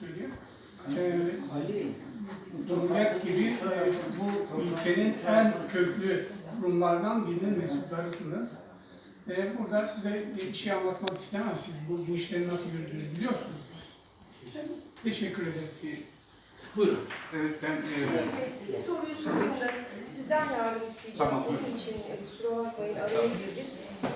söyleyeyim. Ee, gibi e, bu ülkenin en köklü kurumlardan birinin mensuplarısınız. E, burada size bir şey anlatmak istemem. Siz bu, bu işlerin nasıl yürüdüğünü biliyorsunuz. Teşekkür ederim. Buyurun. Evet ben e, Bir soruyu sorayım da sizden yardım isteyeceğim. Tamam. Onun için e, kusura bakmayın araya girdim.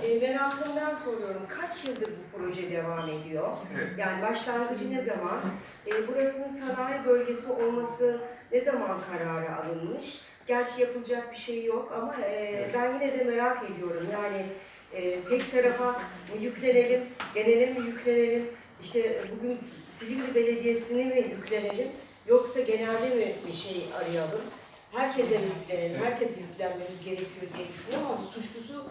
E, merakımdan soruyorum. Kaç yıldır bu proje devam ediyor? Evet. Yani başlangıcı ne zaman? E, burasının sanayi bölgesi olması ne zaman kararı alınmış? Gerçi yapılacak bir şey yok ama e, ben yine de merak ediyorum. Yani e, tek tarafa mı yüklenelim, genele mi yüklenelim? İşte bugün Silivri Belediyesi'ne mi yüklenelim? Yoksa genelde mi bir şey arayalım? Herkese mi yüklenelim? Herkese yüklenmemiz gerekiyor diye düşünüyorum ama suçlusu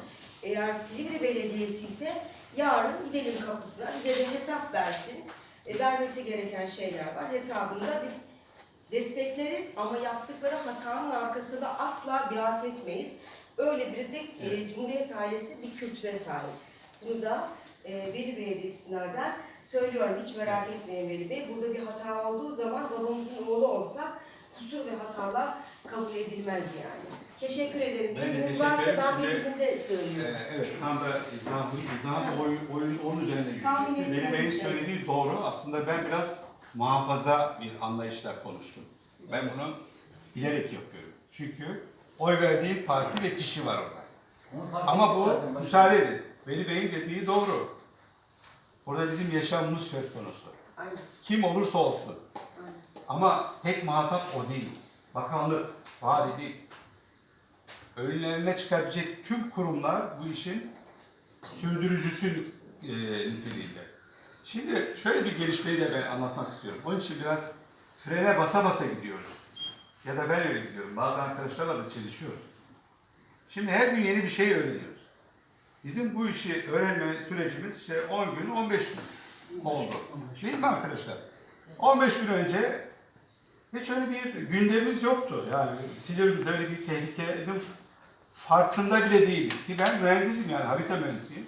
eğer Silivri Belediyesi ise yarın gidelim kapısına bize de hesap versin. E, vermesi gereken şeyler var. Hesabında biz destekleriz ama yaptıkları hatanın arkasında da asla biat etmeyiz. Öyle bir de e, Cumhuriyet ailesi bir kültüre sahip. Bunu da e, Veli Bey'e de istinaden söylüyorum. Hiç merak etmeyin Veli Bey. Burada bir hata olduğu zaman babamızın oğlu olsa kusur ve hatalar kabul edilmez yani. Teşekkür ederim. Ben de Bilginiz teşekkür varsa ederim. ben Şimdi- bilginize e, sığınıyorum. evet tam da izahı, izahı oyun, oyun onun üzerine Tahmin yürüdü. Veli Bey'in şey. söylediği doğru. Aslında ben biraz muhafaza bir anlayışla konuştum. Ben bunu bilerek yapıyorum. Çünkü oy verdiğim parti ve kişi var orada. Ama bu müsaade edin. Veli Bey'in dediği doğru. Burada bizim yaşamımız söz konusu. Aynen. Kim olursa olsun. Aynen. Ama tek muhatap o değil. Bakanlık, vali değil. Önlerine çıkabilecek tüm kurumlar bu işin sürdürücüsü e, niteliğinde. Şimdi şöyle bir gelişmeyi de ben anlatmak istiyorum. Onun için biraz frene basa basa gidiyoruz. Ya da ben öyle gidiyorum. Bazı arkadaşlarla da çelişiyoruz. Şimdi her gün yeni bir şey öğreniyoruz. Bizim bu işi öğrenme sürecimiz işte 10 gün, 15 gün oldu. Değil mi arkadaşlar? 15 gün önce hiç öyle bir gündemimiz yoktu. Yani Silivri'mizde öyle bir tehlikenin farkında bile değildik. Ki ben mühendisim yani harita mühendisiyim.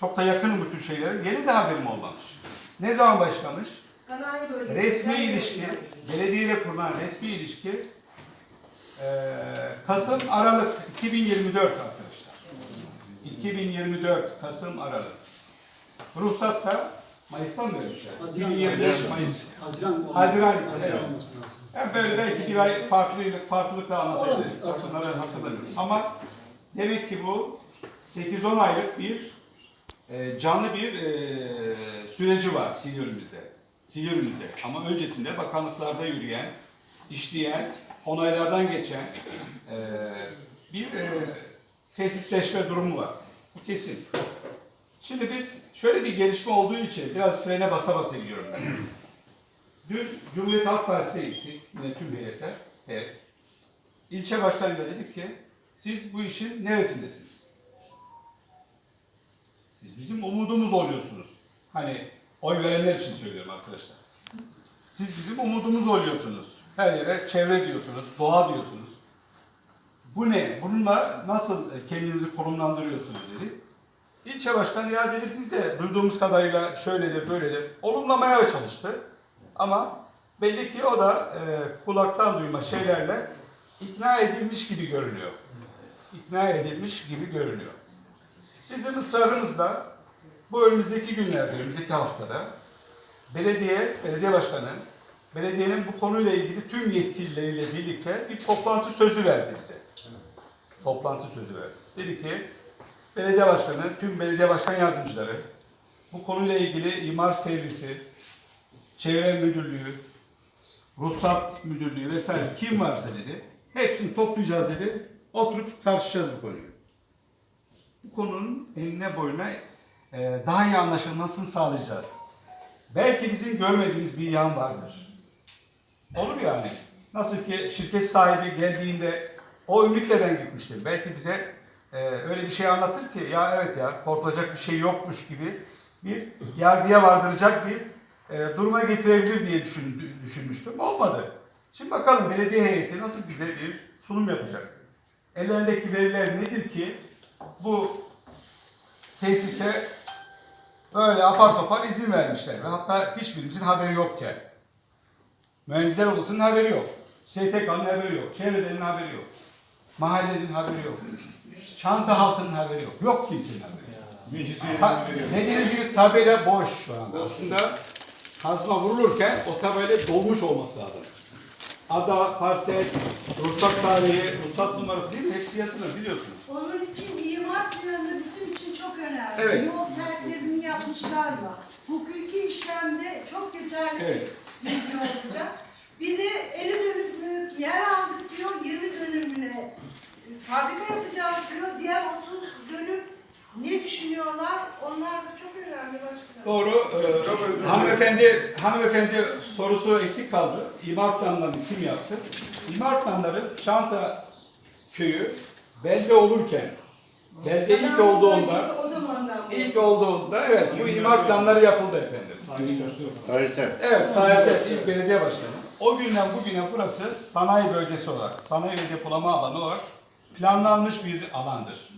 Çok da yakınım bu tür şeylere. Yeni de haberim olmamış. Ne zaman başlamış? Sanayi bölgesi. Resmi ilişki, belediyeyle kurulan resmi ilişki eee, Kasım Aralık 2024 arkadaşlar. 2024 Kasım Aralık. Ruhsat da Mayıs'tan vermişler? 2025 Mayıs. Haziran. Haziran, Haziran. Yani böyle belki bir ay farklılık, farklılık da anlatabilirim. Bunları hatırlamıyorum. Ama demek ki bu 8-10 aylık bir e, canlı bir e, süreci var Silivri'mizde. Silivri'mizde. Ama öncesinde bakanlıklarda yürüyen, işleyen, onaylardan geçen e, bir e, tesisleşme durumu var. Bu kesin. Şimdi biz şöyle bir gelişme olduğu için biraz frene basa basa gidiyorum ben. Dün Cumhuriyet Halk Partisi'ne gittik, yine tüm heyetler. Evet. İlçe başkanıyla dedik ki, siz bu işin neresindesiniz? Siz bizim umudumuz oluyorsunuz. Hani oy verenler için söylüyorum arkadaşlar. Siz bizim umudumuz oluyorsunuz. Her yere çevre diyorsunuz, doğa diyorsunuz. Bu ne? Bununla nasıl kendinizi konumlandırıyorsunuz dedi. İlçe başkanı ya dedi biz de duyduğumuz kadarıyla şöyledir böyledir. Olumlamaya çalıştı. Ama belli ki o da e, kulaktan duyma şeylerle ikna edilmiş gibi görünüyor. İkna edilmiş gibi görünüyor. Bizim ısrarımız da bu önümüzdeki günlerde, önümüzdeki haftada belediye, belediye başkanı, belediyenin bu konuyla ilgili tüm yetkilileriyle birlikte bir toplantı sözü verdi bize. Toplantı sözü verdi. Dedi ki belediye başkanı, tüm belediye başkan yardımcıları bu konuyla ilgili imar servisi, çevre müdürlüğü, ruhsat müdürlüğü vesaire kim varsa dedi, hepsini toplayacağız dedi, oturup tartışacağız bu konuyu. Bu konunun eline boyuna e, daha iyi anlaşılmasını sağlayacağız. Belki bizim görmediğimiz bir yan vardır. Olur yani. Nasıl ki şirket sahibi geldiğinde o ümitle ben gitmiştim. Belki bize e, öyle bir şey anlatır ki ya evet ya korkulacak bir şey yokmuş gibi bir yargıya vardıracak bir e, duruma getirebilir diye düşün, düşünmüştüm. Olmadı. Şimdi bakalım belediye heyeti nasıl bize bir sunum yapacak. Ellerindeki veriler nedir ki bu tesise böyle apar topar izin vermişler ve hatta hiçbirimizin haberi yokken. Mühendisler Odası'nın haberi yok. STK'nın haberi yok. Çevredenin haberi yok. Mahallenin haberi yok. Çanta halkının haberi yok. Yok kimsenin haberi. Ha, dediğiniz gibi tabela boş şu anda. Aslında kazma vurulurken o tabela dolmuş olması lazım. Ada, parsel, ruhsat tarihi, ruhsat numarası değil mi? Hepsi yazılır biliyorsunuz. Onun için imar planı bizim için çok önemli. Evet. Yol terklerini yapmışlar mı? Hukuki işlemde çok geçerli Evet. bir bilgi olacak. Fabrika yapacağız diyor. Diğer 30 dönüm ne düşünüyorlar? Onlar da çok önemli başkanım. Doğru. Ee, hanımefendi, hanımefendi sorusu eksik kaldı. İmar planlarını kim yaptı? İmar planları Çanta köyü belde olurken, belde ilk olduğunda, O zamandan bu. ilk olduğunda evet bu imar planları yapıldı efendim. Tarihsel. Evet, tarihsel ilk belediye başkanı. O günden bugüne burası sanayi bölgesi olarak, sanayi ve depolama alanı olarak planlanmış bir alandır.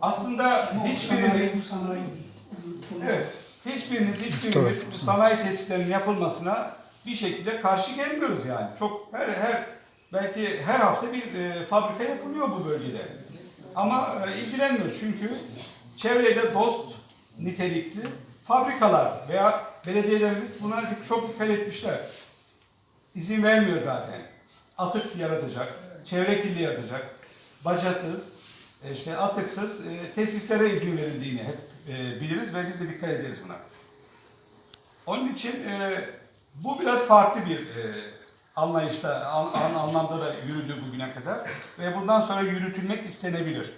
Aslında hiçbiriniz. Evet. Hiçbiriniz, hiçbiriniz bu sanayi tesislerinin yapılmasına bir şekilde karşı gelmiyoruz yani. Çok her her belki her hafta bir e, fabrika yapılıyor bu bölgede. Ama e, ilgilenmiyoruz çünkü çevreyle dost nitelikli fabrikalar veya belediyelerimiz buna çok dikkat etmişler. İzin vermiyor zaten. Atık yaratacak, çevre kirliliği yaratacak, bacasız, işte atıksız e, tesislere izin verildiğini hep e, biliriz ve biz de dikkat ederiz buna. Onun için e, bu biraz farklı bir anlayışta, an, an- anlamda da yürüdü bugüne kadar ve bundan sonra yürütülmek istenebilir.